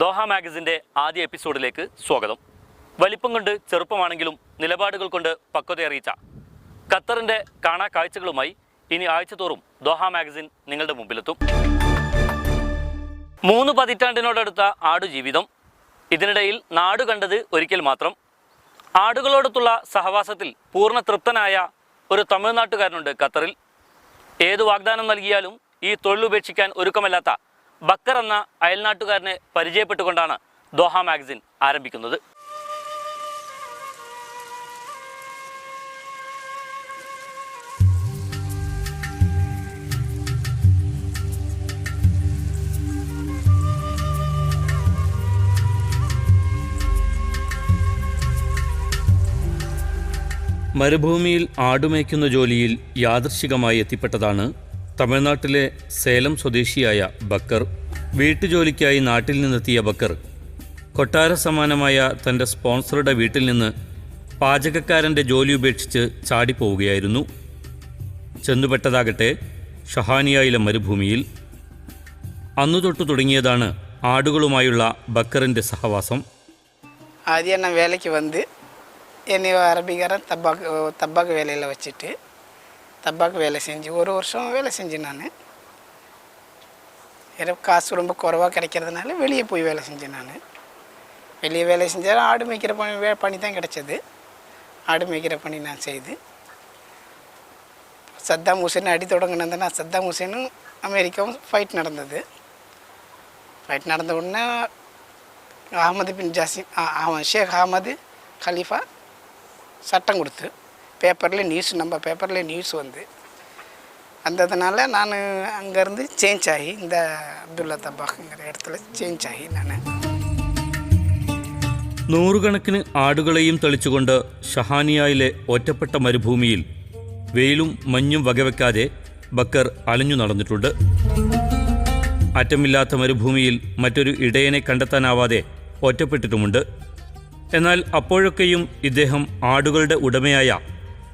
Doha മാഗസിന്റെ ആദ്യ എപ്പിസോഡിലേക്ക് സ്വാഗതം. വലിപ്പം കൊണ്ട് ചെറുപ്പമാണെങ്കിലും നിലപാടുകൾ കൊണ്ട് പക്വത അറിയിച്ച ഖത്തറിന്റെ കാണാ കാഴ്ചകളുമായി ഇനി ആഴ്ചതോറും ദോഹ മാഗസിൻ നിങ്ങളുടെ മുമ്പിലെത്തും. മൂന്ന് പതിറ്റാണ്ടിനോടടുത്ത ആടുജീവിതം. ഇതിനിടയിൽ നാട് കണ്ടത് ഒരിക്കൽ മാത്രം. ആടുകളോടൊത്തുള്ള സഹവാസത്തിൽ പൂർണ തൃപ്തനായ ഒരു തമിഴ്നാട്ടുകാരനുണ്ട് ഖത്തറിൽ. ഏത് വാഗ്ദാനം നൽകിയാലും ഈ തൊഴിലുപേക്ഷിക്കാൻ ഒരുക്കമല്ലാത്ത ബക്കർ എന്ന അയൽനാട്ടുകാരനെ പരിചയപ്പെട്ടുകൊണ്ടാണ് ദോഹ മാഗസിൻ ആരംഭിക്കുന്നത്. മരുഭൂമിയിൽ ആടുമേയ്ക്കുന്ന ജോലിയിൽ യാദൃശികമായി എത്തിപ്പെട്ടതാണ് തമിഴ്നാട്ടിലെ സേലം സ്വദേശിയായ ബക്കർ വീട്ടുജോലിക്കായി നാട്ടിൽ നിന്നെത്തിയ ബക്കർ കൊട്ടാര സമാനമായ തന്റെ സ്പോൺസറുടെ വീട്ടിൽ നിന്ന് പാചകക്കാരന്റെ ജോലി ഉപേക്ഷിച്ച് ചാടിപ്പോവുകയായിരുന്നു. ചെന്നുപെട്ടതാകട്ടെ ഷഹാനിയായിലെ മരുഭൂമിയിൽ. അന്നു തൊട്ട് തുടങ്ങിയതാണ് ആടുകളുമായുള്ള ബക്കറിന്റെ സഹവാസം. ആദ്യം വേലയ്ക്ക് വന്ന് എന്നെ അറബിക്കാരൻ തബാക്ക് തബാക്ക് വേലയിൽ വെച്ചിട്ട് தப்பாக்கு வேலை செஞ்சு ஒரு வருஷம் வேலை செஞ்சேன் நான். எனக்கு காசு ரொம்ப குறைவாக கிடைக்கிறதுனால வெளியே போய் வேலை செஞ்சேன் நான். வெளியே வேலை செஞ்சாலும் ஆடு மேய்க்கிற பணி வே பணி தான் கிடைச்சது. ஆடு மேய்க்கிற பணி நான் செய்து. சத்தாம் ஹுசேன் அடி தொடங்கினதுன்னா சத்தாம் ஹுசேனும் அமெரிக்காவும் ஃபைட் நடந்தது. ஃபைட் நடந்த உடனே அகமது பின் ஜாசிம் ஆ, அவன் ஷேக் அகமது கலீஃபா சட்டம் கொடுத்து பேப்பரில் நியூஸ் நம்ம பேப்பரில் நியூஸ் வந்து வந்ததுனால நான் அங்கேருந்து சேஞ்ச் ஆகி இந்த அப்துல்லா தபாக்குங்கிற இடத்துல சேஞ்ச் ஆகி நான் നൂറുകണക്കിന് ആടുകളെയും തളിച്ചുകൊണ്ട് ഷഹാനിയായിലെ ഒറ്റപ്പെട്ട മരുഭൂമിയിൽ വെയിലും മഞ്ഞും വകവെക്കാതെ ബക്കർ അലഞ്ഞു നടന്നിട്ടുണ്ട് അറ്റമില്ലാത്ത മരുഭൂമിയിൽ മറ്റൊരു ഇടയനെ കണ്ടെത്താനാവാതെ ഒറ്റപ്പെട്ടിട്ടുമുണ്ട് എന്നാൽ അപ്പോഴൊക്കെയും ഇദ്ദേഹം ആടുകളുടെ ഉടമയായ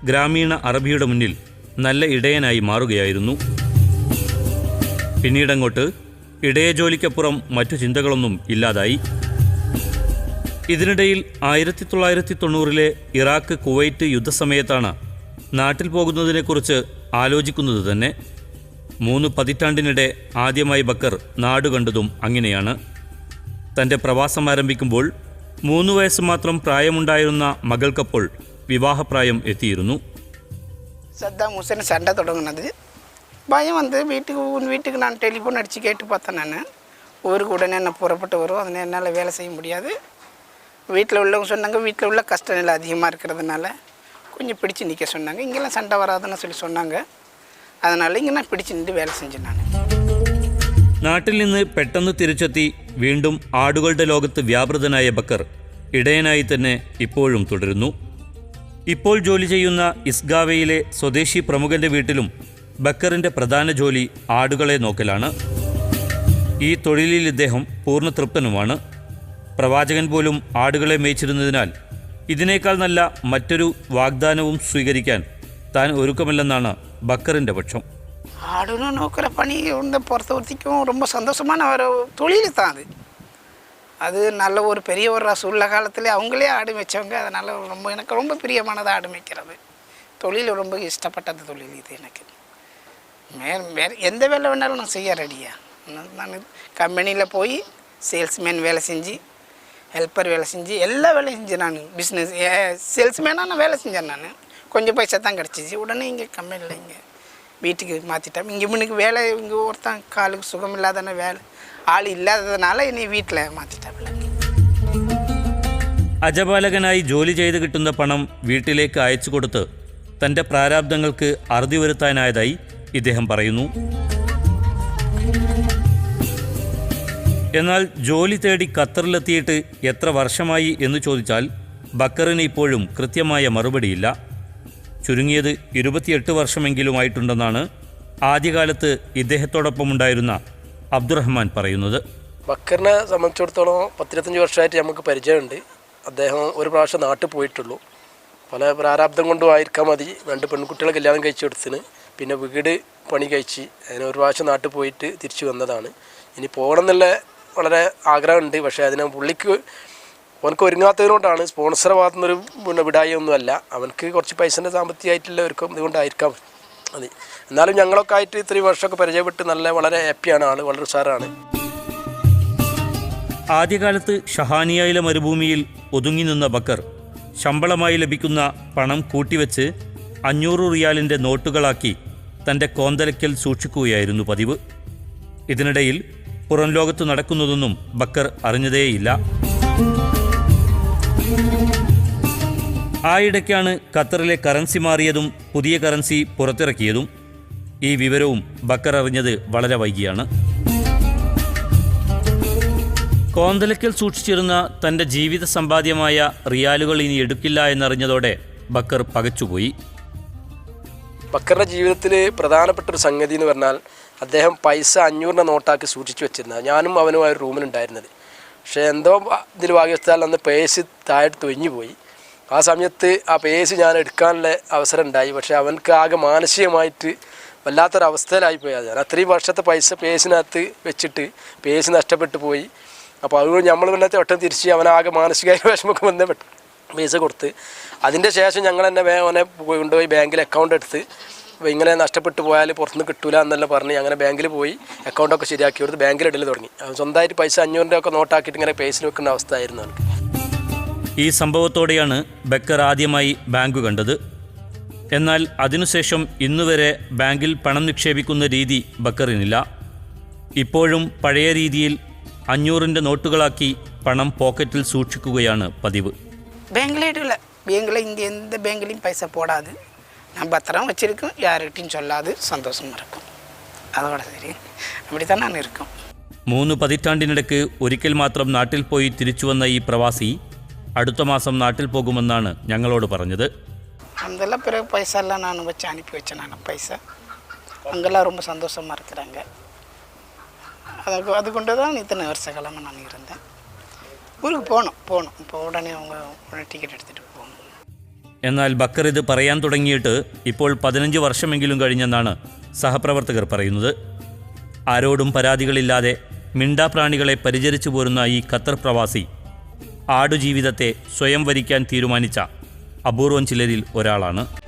ഗ്രാമീണ അറബിയുടെ മുന്നിൽ നല്ല ഇടയനായി മാറുകയായിരുന്നു. പിന്നീടങ്ങോട്ട് ഇടയ ജോലിക്കപ്പുറം മറ്റു ചിന്തകളൊന്നും ഇല്ലാതായി. ഇതിനിടയിൽ ആയിരത്തി തൊള്ളായിരത്തി തൊണ്ണൂറിലെ ഇറാഖ് കുവൈറ്റ് യുദ്ധസമയത്താണ് നാട്ടിൽ പോകുന്നതിനെക്കുറിച്ച് ആലോചിക്കുന്നത് തന്നെ. മൂന്ന് പതിറ്റാണ്ടിനിടെ ആദ്യമായി ബക്കർ നാട് കണ്ടതും അങ്ങനെയാണ്. തന്റെ പ്രവാസം ആരംഭിക്കുമ്പോൾ മൂന്ന് വയസ്സ് മാത്രം പ്രായമുണ്ടായിരുന്ന മകൾക്കപ്പോൾ വിവാഹപ്രായം എത്തിയിരുന്നു சத்தாம் ஹுசேன் சண்டை தொடங்கினது பயம் வந்து வீட்டுக்கு உன் வீட்டுக்கு நான் டெலிஃபோன் அடித்து கேட்டு பார்த்தேன் நான் ஊருக்கு உடனே நான் புறப்பட்டு வரும் அதனால் என்னால் வேலை செய்ய முடியாது வீட்டில் உள்ளவங்க சொன்னாங்க வீட்டில் உள்ள கஷ்ட நிலை அதிகமாக இருக்கிறதுனால கொஞ்சம் பிடிச்சு நிற்க சொன்னாங்க இங்கெல்லாம் சண்டை வராதுன்னு சொல்லி சொன்னாங்க அதனால் இங்கே நான் பிடிச்சு நின்று வேலை செஞ்சேன் நான் നാട്ടിൽ നിന്ന് പെട്ടെന്ന് തിരിച്ചെത്തി വീണ്ടും ആടുകളുടെ ലോകത്ത് വ്യാപൃതനായ ബക്കർ ഇടയനായി തന്നെ ഇപ്പോഴും തുടരുന്നു ഇപ്പോൾ ജോലി ചെയ്യുന്ന ഇസ്ഗാവയിലെ സ്വദേശി പ്രമുഖന്റെ വീട്ടിലും ബക്കറിന്റെ പ്രധാന ജോലി ആടുകളെ നോക്കലാണ്. ഈ തൊഴിലിൽ ഇദ്ദേഹം പൂർണ തൃപ്തനുമാണ്. പ്രവാചകൻ പോലും ആടുകളെ മേയിച്ചിരുന്നതിനാൽ ഇതിനേക്കാൾ നല്ല മറ്റൊരു വാഗ്ദാനവും സ്വീകരിക്കാൻ താൻ ഒരുക്കമില്ലെന്നാണ് ബക്കറിന്റെ പക്ഷം. ആടുകളെ നോക്കുന്ന പണി வந்து பொறுத்த வரைக்கும் ரொம்ப சந்தோஷமான ஒரு அது நல்ல ஒரு பெரிய ஒரு உள்ள காலத்தில் அவங்களே ஆடு வச்சவங்க அதனால் ரொம்ப எனக்கு ரொம்ப பிரியமானது ஆடு மேய்க்கிறது. தொழில் ரொம்ப இஷ்டப்பட்டது தொழில் இது எனக்கு. மே வேறு எந்த வேலை வேணாலும் நான் செய்ய ரெடியா நான் கம்பெனியில் போய் சேல்ஸ்மேன் வேலை செஞ்சு ஹெல்ப்பர் வேலை செஞ்சு எல்லா வேலையும் செஞ்சேன் நான். பிஸ்னஸ் சேல்ஸ்மேனாக நான் வேலை செஞ்சேன் நான். கொஞ்சம் பைசா தான் கிடச்சிச்சு. உடனே இங்கே கம்பெனியில் இங்கே வீட்டுக்கு மாற்றிட்டேன் இங்கே முன்னுக்கு வேலை இங்கே ஒருத்தன் காலுக்கு சுகம் இல்லாதன வேலை ஆள் இல்லாததுனால என்னை வீட்டில் மாற்றிட்டாப்புல അജപാലകനായി ജോലി ചെയ്ത് കിട്ടുന്ന പണം വീട്ടിലേക്ക് അയച്ചു കൊടുത്ത് തൻ്റെ പ്രാരാബ്ദങ്ങൾക്ക് അറുതി വരുത്താനായതായി ഇദ്ദേഹം പറയുന്നു എന്നാൽ ജോലി തേടി ഖത്തറിലെത്തിയിട്ട് എത്ര വർഷമായി എന്ന് ചോദിച്ചാൽ ബക്കറിന് ഇപ്പോഴും കൃത്യമായ മറുപടിയില്ല ചുരുങ്ങിയത് ഇരുപത്തിയെട്ട് വർഷമെങ്കിലുമായിട്ടുണ്ടെന്നാണ് ആദ്യകാലത്ത് ഇദ്ദേഹത്തോടൊപ്പമുണ്ടായിരുന്ന അബ്ദുറഹ്മാൻ പറയുന്നത്. ബക്കറിനെ സംബന്ധിച്ചിടത്തോളം പത്തിരുപത്തഞ്ച് വർഷമായിട്ട് നമുക്ക് പരിചയമുണ്ട്. അദ്ദേഹം ഒരു പ്രാവശ്യം നാട്ടിൽ പോയിട്ടുള്ളൂ. പല പ്രാരാബ്ദം കൊണ്ടും ആയിരിക്കാൻ മതി. രണ്ട് പെൺകുട്ടികളെ കല്യാണം കഴിച്ചു കൊടുത്തിന് പിന്നെ വീട് പണി കഴിച്ച് അതിന് ഒരു പ്രാവശ്യം നാട്ടിൽ പോയിട്ട് തിരിച്ചു വന്നതാണ്. ഇനി പോകണം എന്നുള്ള വളരെ ആഗ്രഹമുണ്ട്. പക്ഷേ അതിന് പുള്ളിക്ക് അവനക്ക് ഒരുങ്ങാത്തതിനോണ്ടാണ് സ്പോൺസറെ ഭാഗത്തുനിന്നൊരു പിന്നെ വിടായി ഒന്നുമല്ല അവനക്ക് കുറച്ച് പൈസന്റെ സാമ്പത്തികമായിട്ടുള്ള ഒരുക്കം ഇതുകൊണ്ടായിരിക്കാം. മതി. എന്നാലും ഞങ്ങളൊക്കെ ആയിട്ട് ഇത്രയും വർഷമൊക്കെ പരിചയപ്പെട്ട് നല്ല വളരെ ഹാപ്പിയാണ് ആൾ വളരെ ഉഷാറാണ്. ആദ്യകാലത്ത് ഷഹാനിയയിലെ മരുഭൂമിയിൽ ഒതുങ്ങി നിന്ന ബക്കർ ശമ്പളമായി ലഭിക്കുന്ന പണം കൂട്ടിവെച്ച് അഞ്ഞൂറ് റിയാലിന്റെ നോട്ടുകളാക്കി തന്റെ കോന്തലയ്ക്കൽ സൂക്ഷിക്കുകയായിരുന്നു പതിവ്. ഇതിനിടയിൽ പുറം ലോകത്ത് നടക്കുന്നതൊന്നും ബക്കർ അറിഞ്ഞതേയില്ല. ആയിടയ്ക്കാണ് ഖത്തറിലെ കറൻസി മാറിയതും പുതിയ കറൻസി പുറത്തിറക്കിയതും. ഈ വിവരവും ബക്കർ അറിഞ്ഞത് വളരെ വൈകിയാണ്. കോന്തലയ്ക്കൽ സൂക്ഷിച്ചിരുന്ന തന്റെ ജീവിത സമ്പാദ്യമായ റിയാലുകൾ ഇനി എടുക്കില്ല എന്നറിഞ്ഞതോടെ ബക്കർ പകച്ചുപോയി. ബക്കറുടെ ജീവിതത്തിൽ പ്രധാനപ്പെട്ട ഒരു സംഗതി എന്ന് പറഞ്ഞാൽ അദ്ദേഹം പൈസ അഞ്ഞൂറിന്റെ നോട്ടാക്കി സൂക്ഷിച്ചു വെച്ചിരുന്നത്. ഞാനും അവനുമായ റൂമിലുണ്ടായിരുന്നത് പക്ഷേ എന്തോ ഇതിൽ ഭാഗ്യവസ്ഥാൽ അന്ന് പേസ് താഴെ തൊഴിഞ്ഞു പോയി ആ സമയത്ത് ആ പേസ് ഞാൻ എടുക്കാനുള്ള അവസരം ഉണ്ടായി പക്ഷേ അവനക്ക് ആകെ മാനസികമായിട്ട് വല്ലാത്തൊരവസ്ഥയിലായി പോയി അത്. ഞാൻ അത്രയും വർഷത്തെ പൈസ പേസിനകത്ത് വെച്ചിട്ട് പേസ് നഷ്ടപ്പെട്ടു പോയി. അപ്പോൾ അതുകൊണ്ട് നമ്മൾ പിന്നെ ഒട്ടം തിരിച്ച് അവനാകെ മാനസികമായ വിഷമമൊക്കെ വന്നേ പൈസ കൊടുത്ത്. അതിന്റെ ശേഷം ഞങ്ങൾ തന്നെ അവനെ കൊണ്ടുപോയി ബാങ്കിൽ അക്കൗണ്ട് എടുത്ത്. ഇങ്ങനെ നഷ്ടപ്പെട്ടു പോയാൽ പുറത്തുനിന്ന് കിട്ടൂല എന്നെല്ലാം പറഞ്ഞ് അങ്ങനെ ബാങ്കിൽ പോയി അക്കൗണ്ടൊക്കെ ശരിയാക്കി കൊടുത്ത് ബാങ്കിൽ ഇടൽ തുടങ്ങി സ്വന്തമായിട്ട് പൈസ അഞ്ഞൂറിന്റെ ഒക്കെ നോട്ടാക്കിയിട്ട് ഇങ്ങനെ പേസിൽ വെക്കുന്ന അവസ്ഥയായിരുന്നു അവർക്ക് ഈ സംഭവത്തോടെയാണ് ബക്കർ ആദ്യമായി ബാങ്ക് കണ്ടത് എന്നാൽ അതിനുശേഷം ഇന്നുവരെ ബാങ്കിൽ പണം നിക്ഷേപിക്കുന്ന രീതി ബക്കറിനില്ല ഇപ്പോഴും പഴയ രീതിയിൽ അഞ്ഞൂറിൻ്റെ നോട്ടുകളാക്കി പണം പോക്കറ്റിൽ സൂക്ഷിക്കുകയാണ് പതിവ് பேங்கில் இல்லை பேங்கில் இங்கே எந்த பேங்க்லேயும் பைசா போடாது நான் பத்திரம் வச்சுருக்கேன் யார்கிட்டையும் சொல்லாது சந்தோஷமாக இருக்கும் அதோட சரி அப்படி தான் நான் இருக்கேன் മൂന്ന് പതിറ്റാണ്ടിനിടയ്ക്ക് ഒരിക്കൽ മാത്രം നാട്ടിൽ പോയി തിരിച്ചുവന്ന ഈ പ്രവാസി അടുത്ത മാസം നാട്ടിൽ പോകുമെന്നാണ് ഞങ്ങളോട് പറഞ്ഞത് அதெல்லாம் பிறகு பைசா எல்லாம் நான் வச்சு அனுப்பி வச்சேன் நான் பைசா அங்கெல்லாம் ரொம்ப சந்தோஷமாக இருக்கிறாங்க அதுக்கு அது கொண்டு தான் இத்தனை வருஷ காலமாக நான் இருந்தேன் ஊருக்கு போகணும் போகணும் இப்போ உடனே அவங்க உடனே டிக்கெட் எடுத்துகிட்டு போகணும் എന്നാൽ ബക്കർ ഇത് പറയാൻ തുടങ്ങിയിട്ട് ഇപ്പോൾ പതിനഞ്ച് വർഷമെങ്കിലും കഴിഞ്ഞെന്നാണ് സഹപ്രവർത്തകർ പറയുന്നത് ആരോടും പരാതികളില്ലാതെ മിണ്ടാപ്രാണികളെ പരിചരിച്ചു പോരുന്ന ഈ ഖത്തർ പ്രവാസി ആടുജീവിതത്തെ സ്വയം വരിക്കാൻ തീരുമാനിച്ച അപൂർവം ചിലരിൽ ഒരാളാണ്